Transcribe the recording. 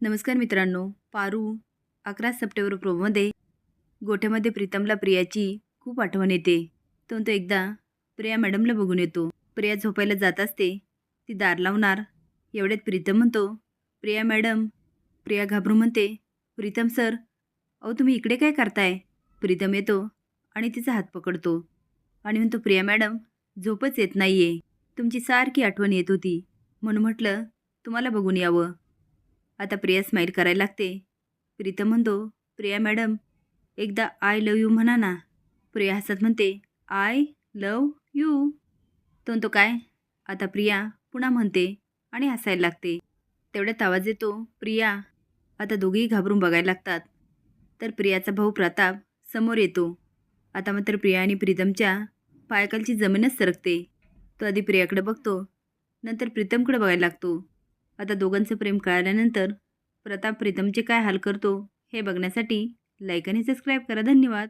नमस्कार मित्रांनो. पारू अकरा सप्टेंबर प्रोमध्ये गोठ्यामध्ये प्रीतमला प्रियाची खूप आठवण येते. तो तो एकदा प्रिया मॅडमला बघून येतो. प्रिया झोपायला जात असते. ती दार लावणार. एवढ्यात प्रीतम म्हणतो प्रिया मॅडम प्रिया घाबरू म्हणते. प्रीतम सर अहो तुम्ही इकडे काय करताय? प्रीतम येतो आणि तिचा हात पकडतो. आणि म्हणतो प्रिया मॅडम झोपच येत नाही आहे तुमची सारखी आठवण येत होती. म्हणून म्हटलं तुम्हाला बघून यावं. आता प्रिया स्माईल करायला लागते. प्रीतम म्हणतो प्रिया मॅडम एकदा आय लव यू म्हणा ना. प्रिया हसत म्हणते आय लव यू तो तो काय? आता प्रिया पुन्हा म्हणते आणि हसायला लागते. तेवढ्यात आवाज येतो प्रिया आता दोघेही घाबरून बघायला लागतात. तर प्रियाचा भाऊ प्रताप समोर येतो. आता मात्र प्रिया आणि प्रीतमच्या पायकालची जमीनच सरकते. तो आधी प्रियाकडे बघतो नंतर प्रीतमकडे बघायला लागतो. आता दोघांचं प्रेम कळाल्यानंतर प्रताप प्रीतमचे काय हाल करतो हे बघण्यासाठी लाईक आणि सबस्क्राईब करा. धन्यवाद.